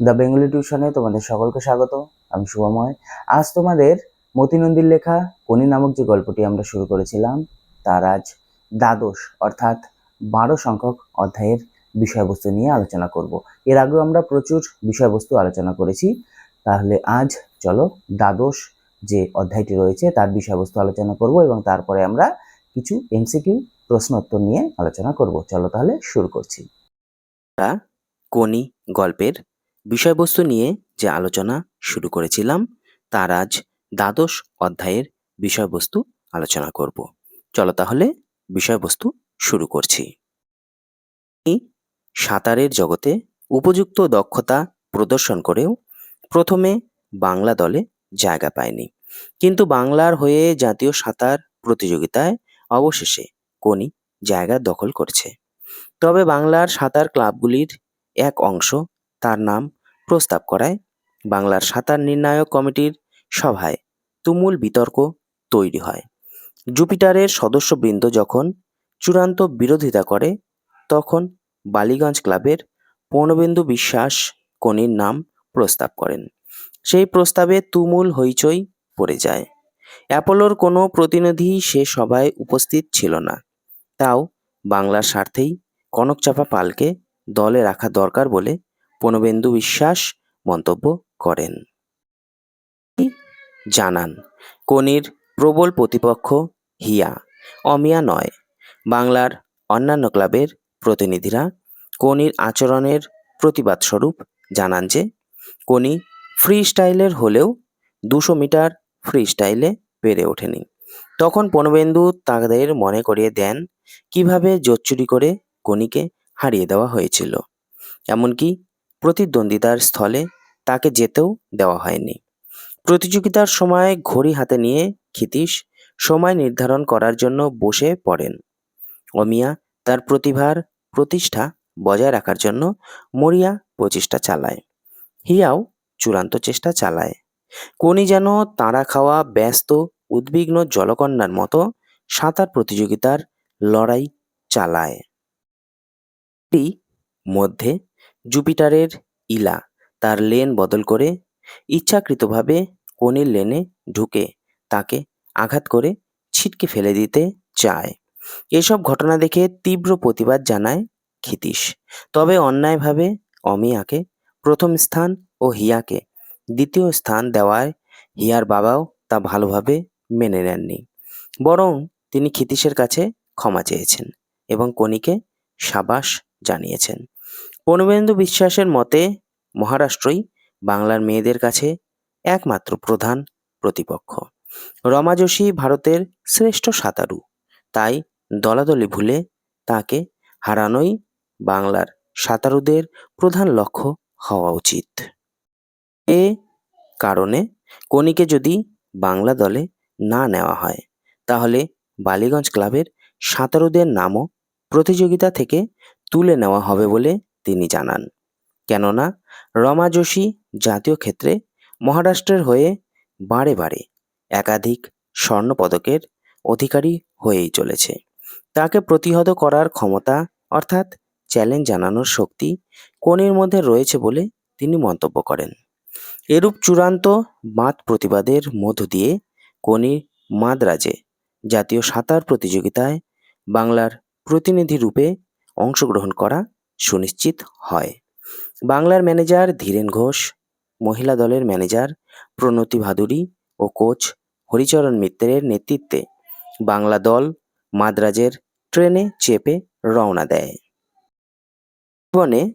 The Bengali টিউশনে তোমাদের সকলকে স্বাগত, আমি শুভময়। আজ তোমাদের মতিনন্দীর লেখা কনি নামক যে গল্পটি আমরা শুরু করেছিলাম, তার আজ দ্বাদশ, অর্থাৎ বারো সংখ্যক অধ্যায়ের বিষয়বস্তু নিয়ে আলোচনা করব। এর আগেও আমরা প্রচুর বিষয়বস্তু আলোচনা করেছি, তাহলে আজ চলো দ্বাদশ যে অধ্যায়টি রয়েছে, তার বিষয়বস্তু আলোচনা করব এবং তারপরে আমরা কিছু এমসিকিউ প্রশ্ন উত্তর নিয়ে আলোচনা করব। চলো তাহলে শুরু করছি। কোনি গল্পের বিষয়বস্তু নিয়ে যে আলোচনা শুরু করেছিলাম, তার আজ দ্বাদশ অধ্যায়ের বিষয়বস্তু আলোচনা করব। চলো তাহলে বিষয়বস্তু শুরু করছি। সাঁতারের জগতে উপযুক্ত দক্ষতা প্রদর্শন করেও প্রথমে বাংলা দলে জায়গা পায়নি। কিন্তু বাংলার হয়ে জাতীয় সাঁতার প্রতিযোগিতায় অবশেষে কোনি জায়গা দখল করেছে। তবে বাংলার সাঁতার ক্লাবগুলির এক অংশ তার নাম প্রস্তাব করায় বাংলার সাঁতার নির্ণায়ক কমিটির সভায় তুমুল বিতর্ক তৈরি হয়। জুপিটারের সদস্যবৃন্দ যখন চূড়ান্ত বিরোধিতা করে, তখন বালিগঞ্জ ক্লাবের পূর্ণবেন্দু বিশ্বাস কনির নাম প্রস্তাব করেন। সেই প্রস্তাবে তুমুল হইচই পড়ে যায়। অ্যাপোলোর কোনো প্রতিনিধি সে সভায় উপস্থিত ছিল না। তাও বাংলার স্বার্থেই কনকচাপা পালকে দলে রাখা দরকার বলে পূর্ণবেন্দু বিশ্বাস মন্তব্য করেন। জানান, কনির প্রবল প্রতিপক্ষ হিয়া, অমিয়া নয়, বাংলার অন্যান্য ক্লাবের প্রতিনিধিরা কনির আচরণের প্রতিবাদস্বরূপ জানান যে, কনি ফ্রি স্টাইলের হলেও দুশো মিটার ফ্রি স্টাইলে পেরে ওঠেনি। তখন পূর্ণবেন্দু তাদের মনে করিয়ে দেন কীভাবে জোচ্চুরি করে কনিকে হারিয়ে দেওয়া হয়েছিল। এমনকি প্রতিদ্বন্দ্বিতার স্থলে তাকে যেতেও দেওয়া হয়নি। প্রতিযোগিতার সময় ঘড়ি হাতে নিয়ে ক্ষিতীশ সময় নির্ধারণ করার জন্য বসে পড়েন। অমিয়া তার প্রতিভার প্রতিষ্ঠা বজায় রাখার জন্য মরিয়া প্রচেষ্টা চালায়। হিয়াও চূড়ান্ত চেষ্টা চালায়। কোনি যেন তাঁরা খাওয়া ব্যস্ত, উদ্বিগ্ন জলকন্যার মতো সাঁতার প্রতিযোগিতার লড়াই চালায়। মধ্যে জুপিটারের ইলা তার লেন বদল করে ইচ্ছাকৃতভাবে কনির লেনে ঢুকে তাকে আঘাত করে ছিটকে ফেলে দিতে চায়। এসব ঘটনা দেখে তীব্র প্রতিবাদ জানায় ক্ষিতীশ। তবে অন্যায়ভাবে অমিয়াকে প্রথম স্থান ও হিয়াকে দ্বিতীয় স্থান দেওয়ায় হিয়ার বাবাও তা ভালোভাবে মেনে নেননি। বরং তিনি ক্ষিতীশের কাছে ক্ষমা চেয়েছেন এবং কনিকে সাবাস জানিয়েছেন। পূর্ণবেন্দু বিশ্বাসের মতে, মহারাষ্ট্রই বাংলার মেয়েদের কাছে একমাত্র প্রধান প্রতিপক্ষ। রমা যোশী ভারতের শ্রেষ্ঠ সাঁতারু। তাই দলাদলি ভুলে তাকে হারানোই বাংলার সাঁতারুদের প্রধান লক্ষ্য হওয়া উচিত। এ কারণে কনিকে যদি বাংলা দলে না নেওয়া হয়, তাহলে বালিগঞ্জ ক্লাবের সাঁতারুদের নামও প্রতিযোগিতা থেকে তুলে নেওয়া হবে বলে তিনি জানান। কেননা, রমা যোশী জাতীয় ক্ষেত্রে মহারাষ্ট্রের হয়ে বারে বারে একাধিক স্বর্ণপদকের অধিকারী হয়েই চলেছে। তাকে প্রতিহত করার ক্ষমতা, অর্থাৎ চ্যালেঞ্জ জানানোর শক্তি কনির মধ্যে রয়েছে বলে তিনি মন্তব্য করেন। এরূপ চূড়ান্ত মাত প্রতিবাদের মধ্য দিয়ে কনি মাদ্রাজে জাতীয় সাঁতার প্রতিযোগিতায় বাংলার প্রতিনিধি রূপে অংশগ্রহণ করা সুনিশ্চিত হয়। বাংলার ম্যানেজার ধীরেন ঘোষ, মহিলা দলের ম্যানেজার প্রণতি ভাদুরী ও কোচ হরিচরণ মিত্রের নেতৃত্বে বাংলা দল মাদ্রাজের ট্রেনে চেপে রওনা দেয়। জীবনে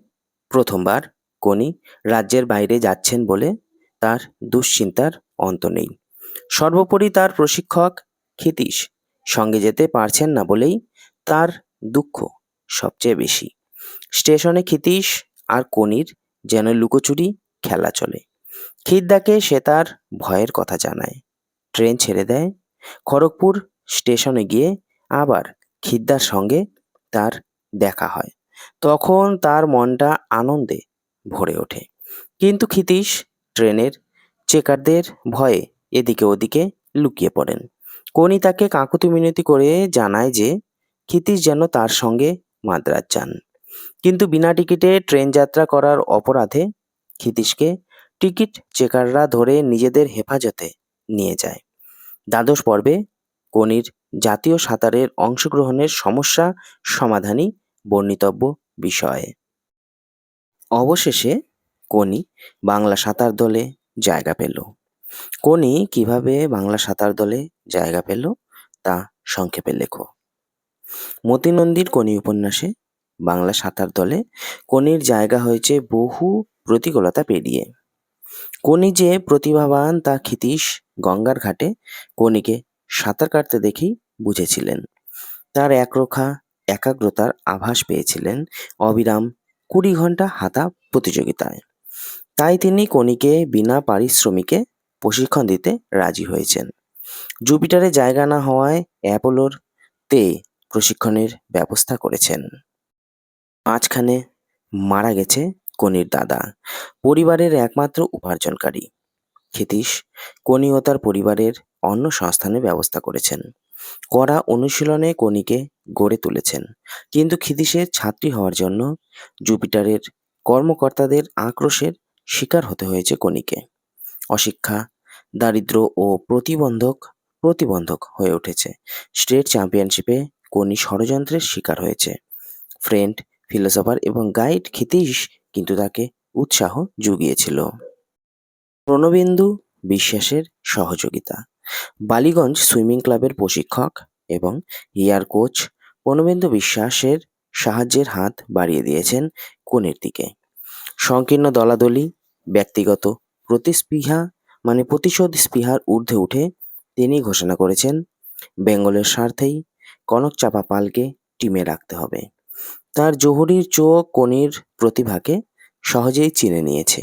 প্রথমবার কনি রাজ্যের বাইরে যাচ্ছেন বলে তার দুশ্চিন্তার অন্ত নেই। সর্বোপরি তার প্রশিক্ষক ক্ষিতীশ সঙ্গে যেতে পারছেন না বলেই তার দুঃখ সবচেয়ে বেশি। স্টেশনে ক্ষিতীশ আর কনির যেন লুকোচুরি খেলা চলে। খিদ্দাকে সে তার ভয়ের কথা জানায়। ট্রেন ছেড়ে দেয়। খড়গপুর স্টেশনে গিয়ে আবার খিদ্দার সঙ্গে তার দেখা হয়। তখন তার মনটা আনন্দে ভরে ওঠে। কিন্তু ক্ষিতীশ ট্রেনের চেকারদের ভয়ে এদিকে ওদিকে লুকিয়ে পড়েন। কনি তাকে কাকুতি মিনতি করে জানায় যে, ক্ষিতীশ যেন তার সঙ্গে মাদ্রাজ যান। কিন্তু বিনা টিকিটে ট্রেন যাত্রা করার অপরাধে ক্ষিতীশকে টিকিট চেকাররা ধরে নিজেদের হেফাজতে নিয়ে যায়। দ্বাদশ পর্বে কনির জাতীয় সাঁতারের অংশগ্রহণের সমস্যা সমাধানই বর্ণিতব্য বিষয়ে। অবশেষে কনি বাংলা সাঁতার দলে জায়গা পেল। কনি কীভাবে বাংলা সাঁতার দলে জায়গা পেল তা সংক্ষেপে লেখো। মতিনন্দীর কনি উপন্যাসে বাংলা সাঁতার দলে। কনির জায়গা হয়েছে বহু প্রতিকূলতা পেরিয়ে। কনি যে প্রতিভাবান, তা ক্ষিতীশ গঙ্গার ঘাটে কনিকে সাঁতার কাটতে দেখেই বুঝেছিলেন। তার একরক্ষা একাগ্রতার আভাস পেয়েছিলেন অবিরাম কুড়ি ঘণ্টা হাতা প্রতিযোগিতায়। তাই তিনি কনিকে বিনা পারিশ্রমিকে প্রশিক্ষণ দিতে রাজি হয়েছেন। জুপিটারে জায়গা না হওয়ায় অ্যাপোলোর তে প্রশিক্ষণের ব্যবস্থা করেছেন। মাঝখানে মারা গেছে কনির দাদা, পরিবারের একমাত্র উপার্জনকারী। ক্ষিতীশ, কনি ও তার পরিবারের অন্য সংস্থানের ব্যবস্থা করেছেন। কড়া অনুশীলনে কনিকে গড়ে তুলেছেন। কিন্তু ক্ষিতীশের ছাত্রী হওয়ার জন্য জুপিটারের কর্মকর্তাদের আক্রোশের শিকার হতে হয়েছে কনিকে। অশিক্ষা, দারিদ্র ও প্রতিবন্ধক প্রতিবন্ধক হয়ে উঠেছে। স্টেট চ্যাম্পিয়নশিপে কনি ষড়যন্ত্রের শিকার হয়েছে। ফ্রেন্ড ফিলোসফার এবং গাইড ক্ষিতীশ কিন্তু তাকে উৎসাহ জুগিয়েছিল। প্রণবেন্দু বিশ্বাসের সহযোগিতা। বালিগঞ্জ সুইমিং ক্লাবের প্রশিক্ষক এবং ইয়ার কোচ প্রণবেন্দু বিশ্বাসের সাহায্যের হাত বাড়িয়ে দিয়েছেন কনের দিকে। সংকীর্ণ দলাদলি, ব্যক্তিগত প্রতিস্পৃহা মানে প্রতিশোধ স্পৃহার ঊর্ধ্বে উঠে তিনি ঘোষণা করেছেন, বেঙ্গলের স্বার্থেই কনক চাপা পালকে টিমে রাখতে হবে। তার জহুরির চোখ কনির প্রতিভাকে সহজেই চিনে নিয়েছে।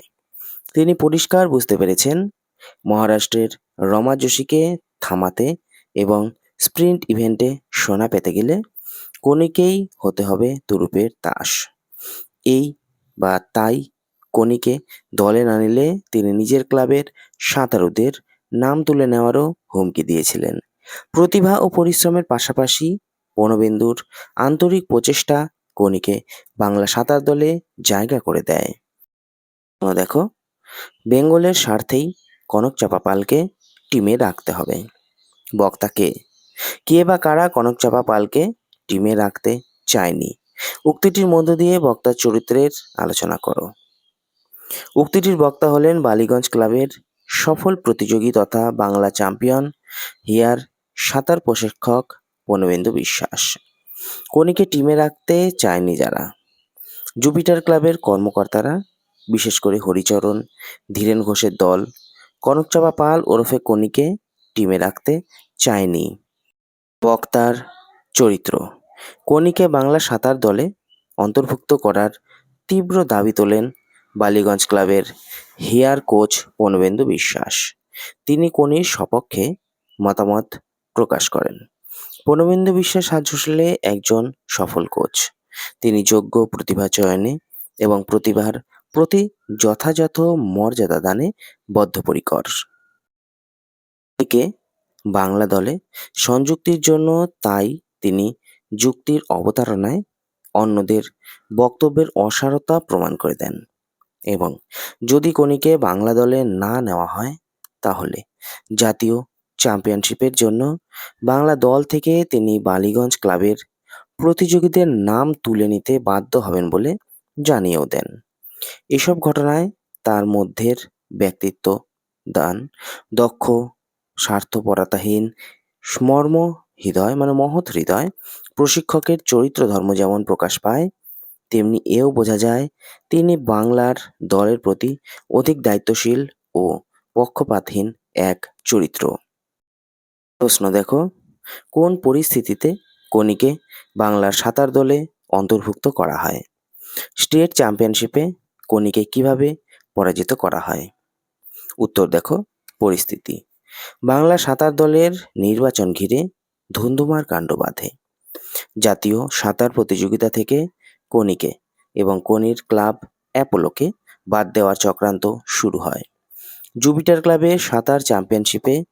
তিনি পরিষ্কার বুঝতে পেরেছেন, মহারাষ্ট্রের রমা যোশীকে থামাতে এবং স্প্রিন্ট ইভেন্টে সোনা পেতে গেলে কনিকেই হতে হবে তুরুপের তাস এই বা তাই কনিকে দলে না নিলে তিনি নিজের ক্লাবের সাঁতারুদের নাম তুলে নেওয়ারও হুমকি দিয়েছিলেন। প্রতিভা ও পরিশ্রমের পাশাপাশি বনবেন্দুর আন্তরিক প্রচেষ্টা কনিকে বাংলা সাঁতার দলে জায়গা করে দেয়। দেখো, বেঙ্গলের স্বার্থেই কনক চাপা পালকে টিমে রাখতে হবে। বক্তা কে বা কারা কনক চাপা পালকে টিমে রাখতে চায়নি? উক্তিটির মধ্য দিয়ে বক্তার চরিত্রের আলোচনা করো। উক্তিটির বক্তা হলেন বালিগঞ্জ ক্লাবের সফল প্রতিযোগী তথা বাংলা চ্যাম্পিয়ন হিয়ার সাঁতার প্রশিক্ষক বনবেন্দু বিশ্বাস। কনিকে টিমে রাখতে চায়নি যারা। জুপিটার ক্লাবের কর্মকর্তারা, বিশেষ করে হরিচরণ, ধীরেন ঘোষের দল, কনকচাপা পাল ওরফে কনিকে টিমে রাখতে চায়নি। বক্তার চরিত্র কনিকে বাংলা সাঁতার দলে অন্তর্ভুক্ত করার তীব্র দাবি তোলেন বালিগঞ্জ ক্লাবের হেয়ার কোচ বনবেন্দু বিশ্বাস। তিনি কনির সপক্ষে মতামত প্রকাশ করেন। বনবেন্দু বিশ্বাস সাজ হোসেলে একজন সফল কোচ তিনি যোগ্য প্রতিভা চয়নে এবং প্রতিভার প্রতি যথাযথ মর্যাদা দানে বদ্ধপরিকর। একে বাংলা দলে সংযুক্তির জন্য তাই তিনি যুক্তির অবতারণায় অন্যদের বক্তব্যের অসারতা প্রমাণ করে দেন এবং যদি কনিকে বাংলা দলে না নেওয়া হয়, তাহলে জাতীয় চ্যাম্পিয়নশিপের জন্য বাংলা দল থেকে তিনি বালিগঞ্জ ক্লাবের প্রতিযোগীদের নাম তুলে নিতে বাধ্য হবেন বলে জানিয়েও দেন। এসব ঘটনায় তার মধ্যের ব্যক্তিত্ব দান, দক্ষ, স্বার্থপরতাহীন মর্ম হৃদয় মানে মহৎ হৃদয়, প্রশিক্ষকের চরিত্র ধর্ম যেমন প্রকাশ পায়, তেমনি এও বোঝা যায় তিনি বাংলার দলের প্রতি অধিক দায়িত্বশীল ও পক্ষপাতহীন এক চরিত্র। প্রশ্ন দেখো, কোন পরিস্থিতিতে কনিকে বাংলার সাঁতার দলে অন্তর্ভুক্ত করা হয়? স্টেট চ্যাম্পিয়নশিপে কনিকে কীভাবে পরাজিত করা হয়? উত্তর দেখো, পরিস্থিতি। বাংলা সাঁতার দলের নির্বাচন ঘিরে ধুন্ধুমার কাণ্ড বাঁধে। জাতীয় সাঁতার প্রতিযোগিতা থেকে কনিকে এবং কনির ক্লাব অ্যাপোলোকে বাদ দেওয়ার চক্রান্ত শুরু হয়। জুপিটার ক্লাবে সাঁতার চ্যাম্পিয়নশিপে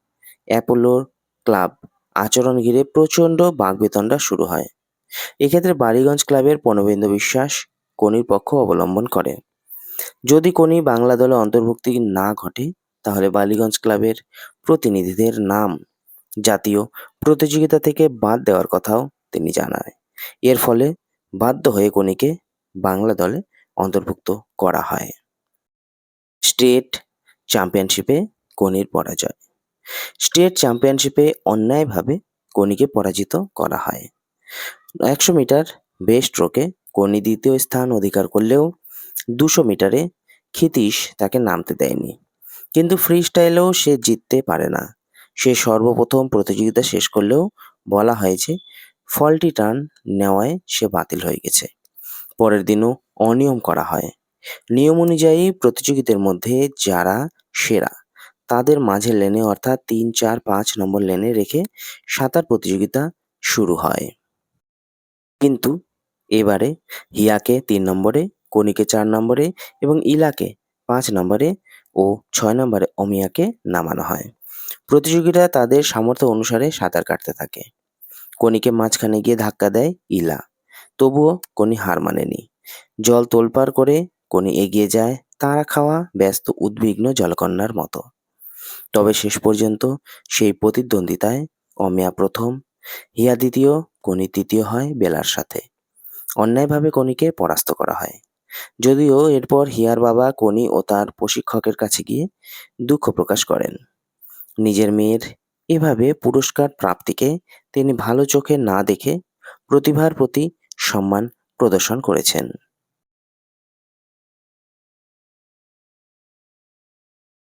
অ্যাপোলোর ক্লাব আচরণ ঘিরে প্রচণ্ড বাগবেতণ্ডা শুরু হয়। এক্ষেত্রে বালিগঞ্জ ক্লাবের পনবেন্দু বিশ্বাস কনির পক্ষ অবলম্বন করে। যদি কোনি বাংলা দলে অন্তর্ভুক্তি না ঘটে, তাহলে বালিগঞ্জ ক্লাবের প্রতিনিধিদের নাম জাতীয় প্রতিযোগিতা থেকে বাদ দেওয়ার কথাও তিনি জানায়। এর ফলে বাধ্য হয়ে কোনিকে বাংলা দলে অন্তর্ভুক্ত করা হয়। স্টেট চ্যাম্পিয়নশিপে কোনির পরাজয়। স্টেট চ্যাম্পিয়নশিপে অন্যায়ভাবে কোনিকে পরাজিত করা হয়। একশো মিটার বেস্ট স্ট্রোকে কোনি দ্বিতীয় স্থান অধিকার করলেও দুশো মিটারে ক্ষিতীশ তাকে নামতে দেয়নি। কিন্তু ফ্রি স্টাইলেও সে জিততে পারে না। সে সর্বপ্রথম প্রতিযোগিতা শেষ করলেও বলা হয় যে ফলটি টার্ন নেওয়ায় সে বাতিল হয়ে গেছে। পরের দিনও অনিয়ম করা হয়। নিয়ম অনুযায়ী প্রতিযোগিতার মধ্যে যারা সেরা তাদের মাঝে লেনে অর্থাৎ তিন, চার, পাঁচ নম্বর লেনে রেখে সাঁতার প্রতিযোগিতা শুরু হয়। কিন্তু এবারে হিয়াকে তিন নম্বরে, কনিকে চার নম্বরে এবং ইলাকে পাঁচ নম্বরে ও ছয় নম্বরে অমিয়াকে নামানো হয়। প্রতিযোগীরা তাদের সামর্থ্য অনুসারে সাঁতার কাটতে থাকে। কনিকে মাঝখানে গিয়ে ধাক্কা দেয় ইলা। তবুও কনি হার মানেনি। জল তোলপাড় করে কনি এগিয়ে যায় তারা খাওয়া ব্যস্ত উদ্বিগ্ন জলকন্যার মতো। তবে শেষ পর্যন্ত সেই প্রতিদ্বন্দ্বিতায় অমিয়া প্রথম, হিয়া দ্বিতীয়, কনি তৃতীয় হয় বেলার সাথে। অন্যায়ভাবে কনিকে পরাস্ত করা হয়। যদিও এরপর হিয়ার বাবা, কনি ও তার প্রশিক্ষকের কাছে গিয়ে দুঃখ প্রকাশ করেন। নিজের মেয়ের এভাবে পুরস্কার প্রাপ্তিকে তিনি ভালো চোখে না দেখে প্রতিভার প্রতি সম্মান প্রদর্শন করেছেন।